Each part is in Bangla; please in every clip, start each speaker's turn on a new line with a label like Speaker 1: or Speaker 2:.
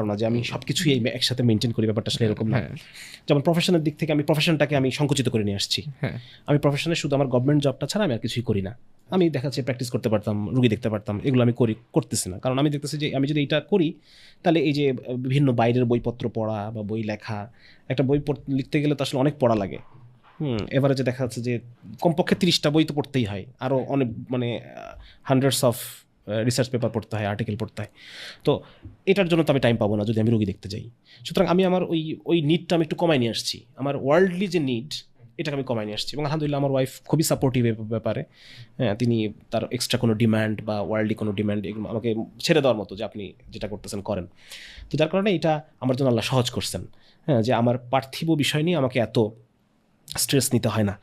Speaker 1: ধারণা যে আমি সব কিছুই এই একসাথে মেনটেন করি ব্যাপারটা আসলে এরকম না।
Speaker 2: হ্যাঁ।
Speaker 1: যেমন প্রফেশনের দিক থেকে আমি প্রফেশনটাকে আমি সংকুচিত করে নিয়ে আসছি।
Speaker 2: হ্যাঁ।
Speaker 1: আমি প্রফেশনে শুধু আমার গভর্নমেন্ট জবটা ছাড়া আমি আর কিছুই করি না। আমি দেখা যাচ্ছে প্র্যাকটিস করতে পারতাম রুগী দেখতে পারতাম এগুলো আমি করি করতেছি না। কারণ আমি দেখতেছি যে আমি যদি এটা করি তাহলে এই যে বিভিন্ন বাইরের বইপত্র পড়া বা বই লেখা একটা বই লিখতে গেলে তো আসলে অনেক পড়া লাগে। হুম এবারে যে দেখা যাচ্ছে যে কমপক্ষে তিরিশটা বই তো পড়তেই হয়। আরও অনেক মানে হান্ড্রেডস অফ রিসার্চ পেপার পড়তে হয় আর্টিকেল পড়তে হয়। তো এটার জন্য তো আমি টাইম পাবো না যদি আমি রুগী দেখতে যাই। সুতরাং আমি আমার ওই ওই নিডটা আমি একটু কমাই নিয়ে আসছি। আমার ওয়ার্ল্ডলি যে নিড এটাকে আমি কমাই নিয়ে আসছি। এবং আলহামদুলিল্লাহ আমার ওয়াইফ খুবই সাপোর্টিভ ব্যাপারে। হ্যাঁ তিনি তার এক্সট্রা কোনো ডিম্যান্ড বা ওয়ার্ল্ডলি কোনো ডিম্যান্ড এগুলো আমাকে ছেড়ে দেওয়ার মতো যে আপনি যেটা করতেছেন, করেন। তো যার কারণে এটা আমার জন্য আল্লাহ সহজ করছেন। হ্যাঁ যে আমার পার্থিব বিষয় নিয়ে আমাকে এত স্ট্রেস নিতে হয় না।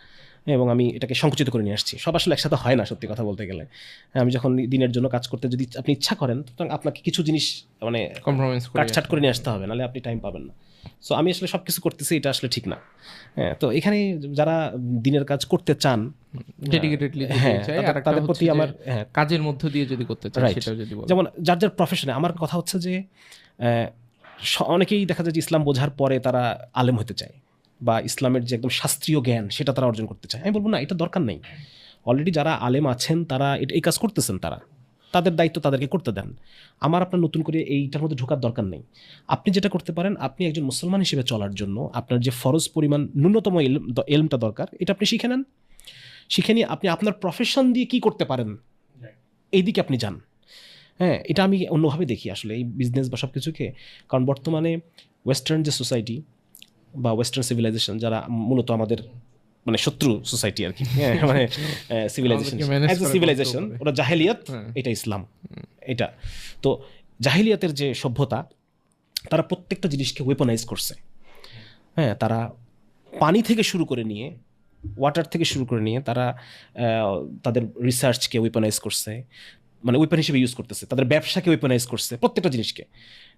Speaker 1: এবং আমি এটাকে সংকুচিত করে নিয়ে আসছি। সব আসলে একসাথে হয় না সত্যি কথা বলতে গেলে। আমি যখন দিনের জন্য কাজ করতে যদি আপনি ইচ্ছা করেন সুতরাং আপনাকে কিছু জিনিস মানে
Speaker 2: কম্প্রোমাইজ
Speaker 1: কাটছাট করে নিয়ে আসতে হবে নাহলে আপনি টাইম পাবেন না। সো আমি আসলে সব কিছু করতেছি এটা আসলে ঠিক না। হ্যাঁ তো এখানে যারা দিনের কাজ করতে চান
Speaker 2: ডেডিকেটেডলি
Speaker 1: হ্যাঁ তাদের- প্রতি আমার হ্যাঁ।
Speaker 2: কাজের মধ্য দিয়ে যদি করতে চাই
Speaker 1: Right.
Speaker 2: সেটাও যদি
Speaker 1: যেমন যার যার প্রফেশনে আমার কথা হচ্ছে যে অনেকেই দেখা যায় যে ইসলাম বোঝার পরে তারা আলেম হতে চায়। বা ইসলামের যে একদম শাস্ত্রীয় জ্ঞান, সেটা তারা অর্জন করতে চায়। আমি বলব, না, এটা দরকার নেই। অলরেডি যারা আলেম আছেন, তারা এটা- এই কাজ করতেছেন তারা। তাদের দায়িত্ব তাদেরকে করতে দেন। আমার আপনার নতুন করে এইটার মধ্যে ঢোকার দরকার নেই। আপনি যেটা করতে পারেন, আপনি একজন মুসলমান হিসেবে চলার জন্য আপনার যে ফরজ পরিমাণ ন্যূনতম এলম দ- এলমটা দরকার, এটা আপনি শিখে নেন। শিখে নিয়ে আপনি আপনার প্রফেশন দিয়ে কি করতে পারেন এই দিকে আপনি যান। হ্যাঁ এটা আমি অন্যভাবে দেখি আসলে এই বিজনেস বা সব কিছুকে কারণ বর্তমানে ওয়েস্টার্ন যে সোসাইটি বা ওয়েস্টার্ন সিভিলাইজেশন যারা মূলত আমাদের মানে শত্রু সোসাইটি আর কি। হ্যাঁ, মানে সিভিলাইজেশন সিভিলাইজেশন। ওটা জাহেলিয়াত
Speaker 2: হ্যাঁ।
Speaker 1: এটা ইসলাম। এটা। তো জাহিলিয়াতের যে সভ্যতা তারা প্রত্যেকটা জিনিসকে ওয়েপনাইজ করছে। হ্যাঁ তারা পানি থেকে শুরু করে নিয়ে ওয়াটার থেকে শুরু করে নিয়ে তারা তাদের রিসার্চকে ওয়েপনাইজ করছে। মানে ওয়েপন হিসেবে ইউজ করতেছে তাদের ব্যবসাকে ওয়েপনাইজ করছে প্রত্যেকটা জিনিসকে।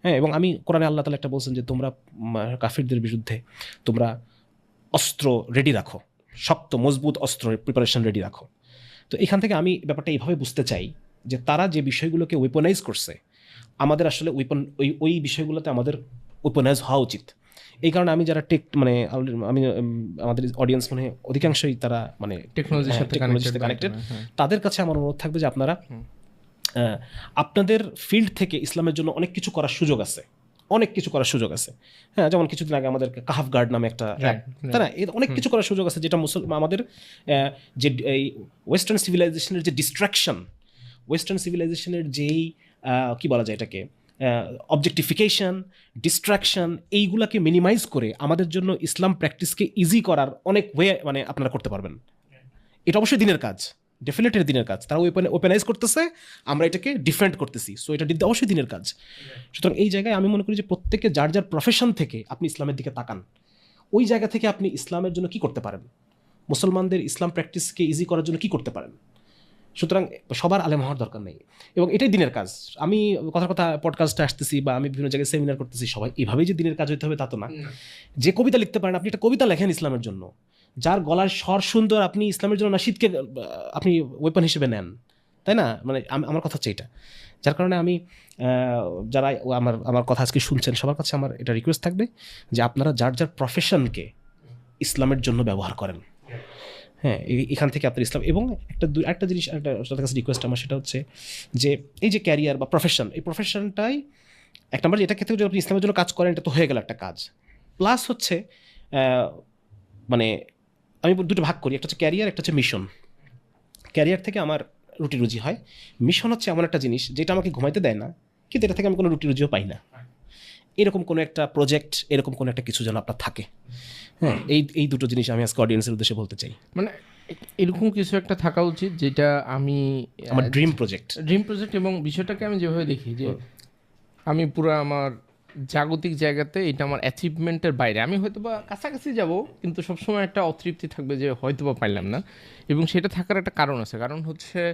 Speaker 1: হ্যাঁ এবং আমি কোরআনে আল্লাহ তালা একটা বলছেন যে তোমরা কাফিরদের বিরুদ্ধে তোমরা অস্ত্র রেডি রাখো শক্ত মজবুত অস্ত্র প্রিপারেশন রেডি রাখো। তো এখান থেকে আমি ব্যাপারটা এইভাবে বুঝতে চাই যে তারা যে বিষয়গুলোকে ওয়েপনাইজ করছে আমাদের আসলে ওয়েপন ওই ওই বিষয়গুলোতে আমাদের ওয়েপনাইজ হওয়া উচিত। এই কারণে আমি যারা টেক মানে আমি আমাদের অডিয়েন্স মানে অধিকাংশই তারা মানে
Speaker 2: টেকনোলজির সাথে
Speaker 1: কানেক্টেড
Speaker 2: হ্যাঁ।
Speaker 1: তাদের কাছে আমার অনুরোধ থাকবে যে আপনারা আপনাদের ফিল্ড থেকে ইসলামের জন্য অনেক কিছু করার সুযোগ আছে। অনেক কিছু করার সুযোগ আছে। হ্যাঁ যেমন কিছুদিন আগে আমাদের কাহাফ গার্ড নামে একটা তাই না? এর অনেক কিছু করার সুযোগ আছে যেটা মুসলমান আমাদের যে এই ওয়েস্টার্ন সিভিলাইজেশনের যে ডিস্ট্রাকশন ওয়েস্টার্ন সিভিলাইজেশনের যেই কি বলা যায় এটাকে অবজেক্টিফিকেশন ডিস্ট্রাকশন এইগুলাকে মিনিমাইজ করে আমাদের জন্য ইসলাম প্র্যাকটিসকে ইজি করার অনেক ওয়ে মানে আপনারা করতে পারবেন। এটা অবশ্যই দিনের কাজ। ডেফিনেটলি দিনের কাজ। তারা ওপেন ওপেনাইজ করতেছে আমরা এটাকে ডিফেন্ড করতেছি। সো এটা অবশ্যই দিনের কাজ। সুতরাং এই জায়গায় আমি মনে করি যে প্রত্যেকে যার যার প্রফেশন থেকে আপনি ইসলামের দিকে তাকান ওই জায়গা থেকে আপনি ইসলামের জন্য কি করতে পারেন? মুসলমানদের ইসলাম প্র্যাকটিসকে ইজি করার জন্য কি করতে পারেন? সুতরাং সবার আলেম হওয়ার দরকার নেই। এবং এটাই দিনের কাজ। আমি কথার কথা পডকাস্টে আসতেছি বা আমি বিভিন্ন জায়গায় সেমিনার করতেছি সবাই এভাবেই যে দিনের কাজ হইতে হবে তা তো না। যে কবিতা লিখতে পারেন আপনি একটা কবিতা লেখেন ইসলামের জন্য। যার গলার স্বর সুন্দর আপনি ইসলামের জন্য নাশিদকে আহ, আপনি ওয়েপন হিসেবে নেন। তাই না? মানে আমার কথা হচ্ছে এটা। যার কারণে আমি যারা আমার আমার কথা আজকে শুনছেন সবার কাছে আমার এটা রিকোয়েস্ট থাকবে যে আপনারা যার যার প্রফেশনকে ইসলামের জন্য ব্যবহার করেন। হ্যাঁ এখান থেকে আপনার ইসলাম এবং একটা একটা জিনিস একটা তাদের কাছে রিকোয়েস্ট আমার সেটা হচ্ছে যে এই যে ক্যারিয়ার বা প্রফেশন এই প্রফেশনটাই এক নম্বর এটা ক্ষেত্রে যদি আপনি ইসলামের জন্য কাজ করেন এটা তো হয়ে গেল একটা কাজ। প্লাস হচ্ছে মানে আমি দুটো ভাগ করি একটা হচ্ছে ক্যারিয়ার একটা হচ্ছে মিশন ক্যারিয়ার থেকে আমার রুটি রুজি হয়। মিশন হচ্ছে এমন একটা জিনিস যেটা আমাকে ঘুমাইতে দেয় না কিন্তু এটা থেকে আমি কোনো রুটি রুজিও পাই না। এরকম কোনো একটা প্রজেক্ট এরকম কোনো একটা কিছু যেন আপনার থাকে। হ্যাঁ এই এই দুটো জিনিস আমি আজকে অডিয়েন্সের উদ্দেশ্যে বলতে চাই।
Speaker 2: মানে এরকম কিছু একটা থাকা উচিত যেটা আমি
Speaker 1: আমার ড্রিম প্রজেক্ট
Speaker 2: ড্রিম প্রজেক্ট এবং বিষয়টাকে আমি যেভাবে দেখি যে আমি পুরো আমার জাগতিক জায়গাতে এটা আমার অ্যাচিভমেন্টের বাইরে। আমি হয়তো বা কাছাকাছি যাব, কিন্তু সবসময় একটা অতৃপ্তি থাকবে যে হয়তো বা পাইলাম না। এবং সেটা থাকার একটা কারণ আছে। কারণ হচ্ছে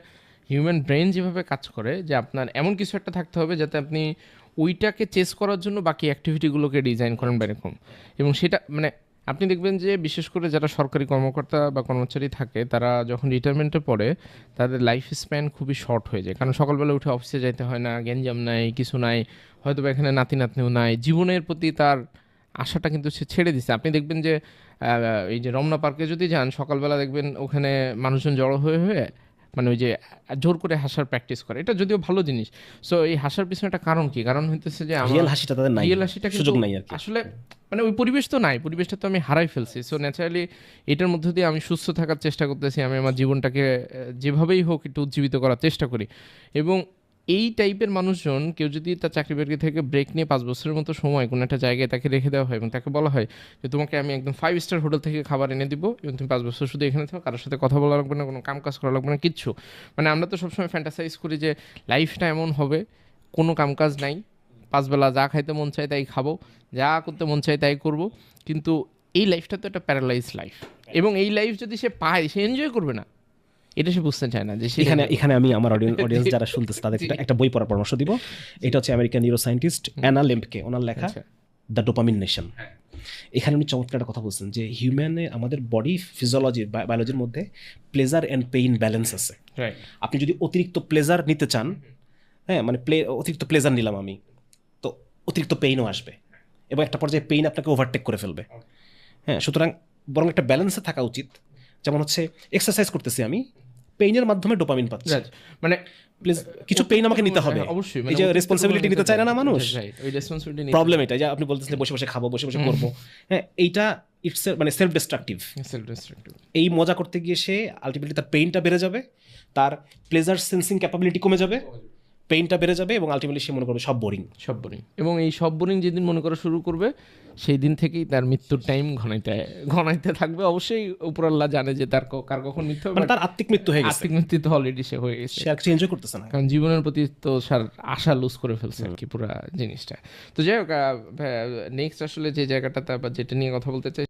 Speaker 2: হিউম্যান ব্রেন যেভাবে কাজ করে, যে আপনার এমন কিছু একটা থাকতে হবে যাতে আপনি ওইটাকে চেস করার জন্য বাকি অ্যাক্টিভিটিগুলোকে ডিজাইন করেন বা এরকম। এবং সেটা মানে আপনি দেখবেন যে বিশেষ করে যারা সরকারি কর্মকর্তা বা কর্মচারী থাকে, তারা যখন রিটায়ারমেন্টে পড়ে, তাদের লাইফ স্প্যান খুবই শর্ট হয়ে যায়। কারণ সকালবেলা উঠে অফিসে যাইতে হয় না, গ্যাঞ্জাম নাই, কিছু নাই হয়তো বা এখানে নাতি নাতনিও নাই। জীবনের প্রতি তার আশাটা কিন্তু সে ছেড়ে দিচ্ছে আপনি দেখবেন যে এই যে রমনা পার্কে যদি যান, সকালবেলা দেখবেন ওখানে মানুষজন জড়ো হয়ে হয়ে মানে ওই যে জোর করে হাসার প্র্যাকটিস করে। এটা যদিও ভালো জিনিস। সো এই হাসার পিছনে একটা কারণ কি? কারণ হইতেছে যে
Speaker 1: রিয়েল হাসিটা তাদের নাই।
Speaker 2: রিয়েল হাসিটা
Speaker 1: সুযোগ নাই আর কি।
Speaker 2: আসলে মানে ওই পরিবেশ তো নাই পরিবেশটা তো আমি হারাই ফেলছি। সো ন্যাচারালি এটার মধ্যে দিয়ে আমি সুস্থ থাকার চেষ্টা করতেছি আমি আমার জীবনটাকে যেভাবেই হোক একটু উজ্জীবিত করার চেষ্টা করি। এবং এই টাইপের মানুষজন কেউ যদি তার চাকরি বাকরি থেকে ব্রেক নিয়ে পাঁচ বছরের মতো সময় কোনো একটা জায়গায় তাকে রেখে দেওয়া হয় এবং তাকে বলা হয় যে, তোমাকে আমি একদম ফাইভ স্টার হোটেল থেকে খাবার এনে দিব এবং তুমি পাঁচ বছর শুধু এখানে থাকো, কারোর সাথে কথা বলা লাগবে না, কোনো কাম কাজ করা লাগবে না, কিচ্ছু। মানে আমরা তো সবসময় ফ্যান্টাসাইজ করি যে লাইফটা এমন হবে, কোনো কামকাজ নাই পাঁচবেলা যা খাইতে মন চায় তাই খাব, যা করতে মন চায় তাই করব। কিন্তু এই লাইফটা তো একটা প্যারালাইজ লাইফ এবং এই লাইফ যদি সে পায়, সে এনজয় করবে না। এটা সে বুঝতে চায় না যে
Speaker 1: এখানে এখানে আমি আমার অডিয়েন্স যারা শুনতেছে তাদের একটা- বই পড়ার পরামর্শ দিব। এটা হচ্ছে আমেরিকান নিউরো সায়েন্টিস্ট অ্যানা লেম্পকে ওনার লেখা। দ্য ডোপামিন নেশন এখানে উনি চমৎকার একটা কথা বলছেন যে হিউম্যানে আমাদের বডি ফিজিওলজি বায়োলজির মধ্যে প্লেজার অ্যান্ড পেইন ব্যালেন্স আছে। আপনি যদি অতিরিক্ত প্লেজার নিতে চান হ্যাঁ মানে প্লে অতিরিক্ত প্লেজার নিলাম আমি তো অতিরিক্ত পেইনও আসবে। এবং একটা পর্যায়ে পেইন আপনাকে ওভারটেক করে ফেলবে। হ্যাঁ সুতরাং বরং একটা ব্যালেন্সে থাকা উচিত। যেমন হচ্ছে এক্সারসাইজ করতেছি আমি পেইনের মাধ্যমে ডোপামিন পাচ্ছে।
Speaker 2: মানে
Speaker 1: প্লিজ কিছু পেইন আমাকে নিতে হবে।
Speaker 2: হ্যাঁ, অবশ্যই
Speaker 1: এই যে রেসপন্সিবিলিটি নিতে চায় না না মানুষ?
Speaker 2: ওই রেসপন্সিবিলিটি
Speaker 1: প্রবলেম এটা যে আপনি বলতেছেন বসে বসে খাব বসে বসে করব। হ্যাঁ এইটা ইটস মানে সেলফ ডিস্ট্রাকটিভ
Speaker 2: সেলফ ডিস্ট্রাকটিভ
Speaker 1: এই মজা করতে গিয়ে সে আলটিমেটলি তার পেইনটা বেড়ে যাবে তার প্লেজার সেন্সিং ক্যাপাবিলিটি কমে যাবে। পেইনটা বেড়ে যাবে এবং আলটিমেটলি সে মনে করবে সব বোরিং
Speaker 2: সব বোরিং এবং এই সব বোরিং যেদিন মনে করা শুরু করবে সেই দিন থেকেই তার মৃত্যুর টাইম ঘনাইতে ঘনাইতে থাকবে। অবশ্যই উপরাল্লাহ জানে যে তার কার কখন মৃত্যু হবে
Speaker 1: মানে তার আত্মিক মৃত্যু হয়ে গেছে।
Speaker 2: আর্থিক মৃত্যু তো অলরেডি সে হয়ে গেছে।
Speaker 1: সে আর এনজয় করতেছে না।
Speaker 2: কারণ জীবনের প্রতি তো স্যার আশা লুজ করে ফেলছে আর কি পুরো জিনিসটা। তো যাই হোক নেক্সট আসলে যে জায়গাটাতে আবার যেটা নিয়ে কথা বলতে চাই